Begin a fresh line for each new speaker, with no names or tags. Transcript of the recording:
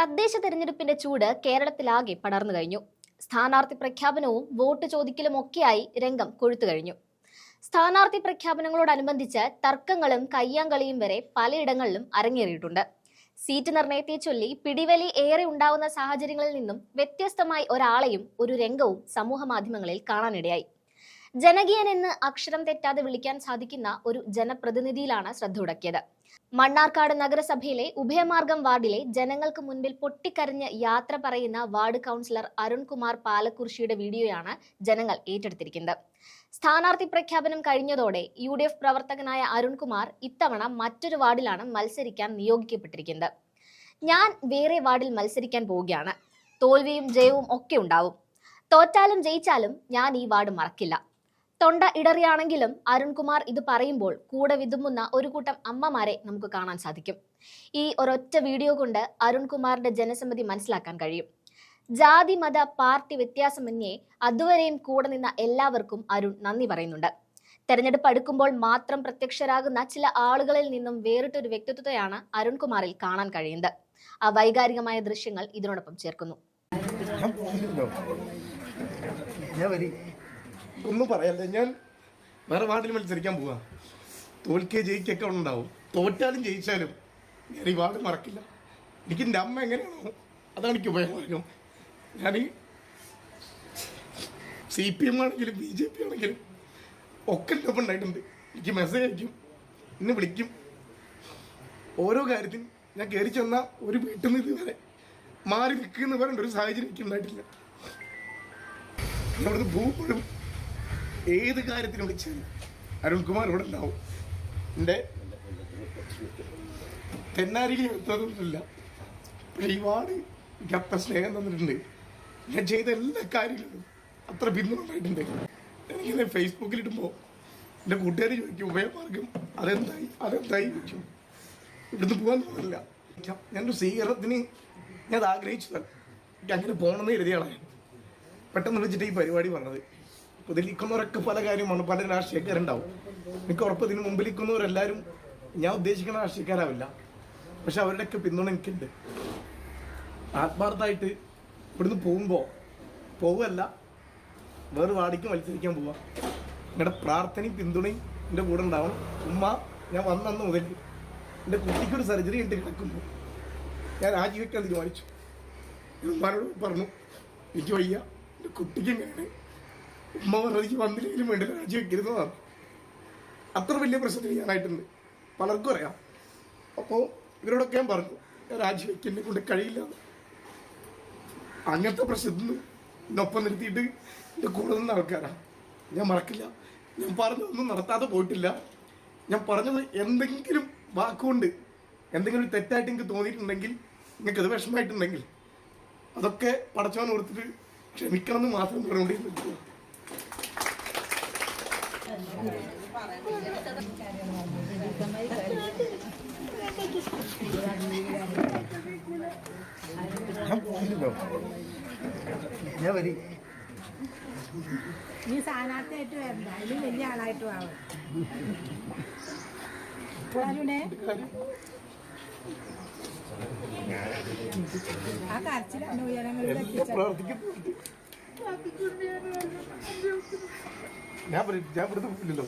തദ്ദേശ തെരഞ്ഞെടുപ്പിന്റെ ചൂട് കേരളത്തിലാകെ പടർന്നു കഴിഞ്ഞു. സ്ഥാനാർത്ഥി പ്രഖ്യാപനവും വോട്ട് ചോദിക്കലും ഒക്കെയായി രംഗം കൊഴുത്തു കഴിഞ്ഞു. സ്ഥാനാർത്ഥി പ്രഖ്യാപനങ്ങളോടനുബന്ധിച്ച് തർക്കങ്ങളും കയ്യാങ്കളിയും വരെ പലയിടങ്ങളിലും അരങ്ങേറിയിട്ടുണ്ട്. സീറ്റ് നിർണയത്തെ ചൊല്ലി പിടിവലി ഏറെ ഉണ്ടാവുന്ന സാഹചര്യങ്ങളിൽ നിന്നും വ്യത്യസ്തമായി ഒരാളെയും ഒരു രംഗവും സമൂഹ മാധ്യമങ്ങളിൽ കാണാനിടയായി. ജനകീയൻ എന്ന് അക്ഷരം തെറ്റാതെ വിളിക്കാൻ സാധിക്കുന്ന ഒരു ജനപ്രതിനിധിയിലാണ് ശ്രദ്ധ ഉടക്കിയത്. മണ്ണാർക്കാട് നഗരസഭയിലെ ഉഭയമാർഗം വാർഡിലെ ജനങ്ങൾക്ക് മുൻപിൽ പൊട്ടിക്കരഞ്ഞ് യാത്ര പറയുന്ന വാർഡ് കൗൺസിലർ അരുൺകുമാർ പാലക്കുർശിയുടെ വീഡിയോയാണ് ജനങ്ങൾ ഏറ്റെടുത്തിരിക്കുന്നത്. സ്ഥാനാർത്ഥി പ്രഖ്യാപനം കഴിഞ്ഞതോടെ യു ഡി എഫ് പ്രവർത്തകനായ അരുൺകുമാർ ഇത്തവണ മറ്റൊരു വാർഡിലാണ് മത്സരിക്കാൻ നിയോഗിക്കപ്പെട്ടിരിക്കുന്നത്. ഞാൻ വേറെ വാർഡിൽ മത്സരിക്കാൻ പോവുകയാണ്. തോൽവിയും ജയവും ഒക്കെ ഉണ്ടാവും. തോറ്റാലും ജയിച്ചാലും ഞാൻ ഈ വാർഡ് മറക്കില്ല. തൊണ്ട ഇടറിയാണെങ്കിലും അരുൺകുമാർ ഇത് പറയുമ്പോൾ കൂടെ വിതുമ്പുന്ന ഒരു കൂട്ടം അമ്മമാരെ നമുക്ക് കാണാൻ സാധിക്കും. ഈ ഒരൊറ്റ വീഡിയോ കൊണ്ട് അരുൺകുമാറിന്റെ ജനസമ്മതി മനസ്സിലാക്കാൻ കഴിയും. ജാതി മത പാർട്ടി വ്യത്യാസമന്യേ അതുവരെയും കൂടെ നിന്ന എല്ലാവർക്കും അരുൺ നന്ദി പറയുന്നുണ്ട്. തെരഞ്ഞെടുപ്പ് അടുക്കുമ്പോൾ മാത്രം പ്രത്യക്ഷരാകുന്ന ചില ആളുകളിൽ നിന്നും വേറിട്ടൊരു വ്യക്തിത്വത്തെയാണ് അരുൺകുമാറിൽ കാണാൻ കഴിയുന്നത്. ആ വൈകാരികമായ ദൃശ്യങ്ങൾ ഇതിനോടൊപ്പം ചേർക്കുന്നു
ഞാൻ പോയില്ലല്ലോ. ഞാൻ വരി ഒന്നും പറയല്ല ഞാൻ വേറെ വാർഡിൽ മത്സരിക്കാൻ പോവാ. തോൽക്കേ ജയിക്കൊക്കെ ഉണ്ടാവും. തോറ്റാലും ജയിച്ചാലും ഞാൻ ഈ വാർഡ് മറക്കില്ല. എനിക്ക് എന്റെ അമ്മ എങ്ങനെയാണോ അതാണ് എനിക്ക് ഉപയോഗം ഞാൻ സി പി എം ആണെങ്കിലും ബി ജെ പി ആണെങ്കിലും ഒക്കെ ഒപ്പം ഉണ്ടായിട്ടുണ്ട്. എനിക്ക് മെസ്സേജ് അയക്കും എന്നെ വിളിക്കും. ഓരോ കാര്യത്തിനും ഞാൻ കയറി ചെന്ന ഒരു വീട്ടിൽ നിന്ന് ഇതുവരെ മാറി നിൽക്കുന്ന പറഞ്ഞ ഒരു സാഹചര്യം എനിക്ക് ഉണ്ടായിട്ടില്ല അവിടുന്ന് ഭൂപ്പോഴും ഏത് കാര്യത്തിന് വിളിച്ചാലും അരുൺകുമാർ ഇവിടെ ഉണ്ടാവും. എന്റെ തെന്നാരിയിൽ എത്തുന്നില്ല ഒരുപാട് ഗപ്പ സ്നേഹം തന്നിട്ടുണ്ട്. ഞാൻ ചെയ്ത എല്ലാ കാര്യങ്ങളിലും അത്ര ഉണ്ടായിട്ടുണ്ട്. എനിക്കിങ്ങനെ ഫേസ്ബുക്കിലിടുമ്പോൾ എന്റെ കൂട്ടുകാർ ചോദിക്കും ഉഭയമാർഗം അതെന്തായി? അതെന്തായി? ചോദിക്കും. ഇവിടുന്ന് പോകാൻ തോന്നില്ല ഞാനൊരു സ്വീകരണത്തിന് ഞാൻ ആഗ്രഹിച്ചതാണ്. എനിക്ക് അങ്ങനെ പോകണമെന്ന് കരുതിയാണ്. പെട്ടെന്ന് വിളിച്ചിട്ട് ഈ പരിപാടി പറഞ്ഞത് നിൽക്കുന്നവരൊക്കെ പല കാര്യമാണ് പല രാഷ്ട്രീയക്കാരുണ്ടാവും. എനിക്ക് ഉറപ്പ് ഇതിന് മുമ്പിലിരിക്കുന്നവരെല്ലാവരും ഞാൻ ഉദ്ദേശിക്കുന്ന രാഷ്ട്രീയക്കാരാവില്ല. പക്ഷെ അവരുടെയൊക്കെ പിന്തുണ എനിക്കുണ്ട്. ആത്മാർത്ഥമായിട്ട് ഇവിടുന്ന് പോകുമ്പോൾ പോവല്ല വേറെ വാടിക്ക് മത്സരിക്കാൻ പോവാ. നിങ്ങളുടെ പ്രാർത്ഥനയും പിന്തുണയും എന്റെ കൂടെ ഉണ്ടാവണം. ഉമ്മ ഞാൻ വന്നന്ന് മുതൽ എന്റെ കുട്ടിക്കൊരു സർജറി ഉണ്ട് കിടക്കുമ്പോൾ ഞാൻ രാജിവെക്കാൻ തീരുമാനിച്ചു. ഉമ്മാരോട് പറഞ്ഞു എനിക്ക് വയ്യ എന്റെ കുട്ടിക്ക് എങ്ങനെയാണ് ഉമ്മ പറഞ്ഞത് എനിക്ക് വന്നില്ലെങ്കിലും വേണ്ട രാജിവെക്കരുതെന്നാണ് അത്ര വലിയ പ്രശ്നത്തിൽ ഞാനായിട്ടുണ്ട്. പലർക്കും അറിയാം. അപ്പോൾ ഇവരോടൊക്കെ ഞാൻ പറഞ്ഞു രാജി കൊണ്ട് കഴിയില്ല അങ്ങനത്തെ പ്രശ്നത്തിൽ നിന്ന് എന്നൊപ്പം നിർത്തിയിട്ട് എന്റെ കൂടെ നിന്ന ആൾക്കാരാണ് ഞാൻ മറക്കില്ല. ഞാൻ പറഞ്ഞതൊന്നും നടത്താതെ പോയിട്ടില്ല. ഞാൻ പറഞ്ഞത് എന്തെങ്കിലും വാക്കുകൊണ്ട് എന്തെങ്കിലും തെറ്റായിട്ട് എനിക്ക് തോന്നിയിട്ടുണ്ടെങ്കിൽ നിങ്ങൾക്ക് അത് വിഷമമായിട്ടുണ്ടെങ്കിൽ അതൊക്കെ പടച്ചവൻ കൊടുത്തിട്ട് ക്ഷമിക്കണം എന്ന് മാത്രം പറഞ്ഞുകൊണ്ടിരുന്നു. ഞാൻ വരി.
നീ സ്ഥാനാർത്ഥിയായിട്ട് വരണ്ട. അതിലും വലിയ ആളായിട്ട് ആവും ആ കരച്ചിലാണ് ഉയരങ്ങളിൽ
പ്രാർത്ഥിക്കുന്നുണ്ട് ഞാൻ ഞാൻ ഇവിടുന്ന് പോയില്ലല്ലോ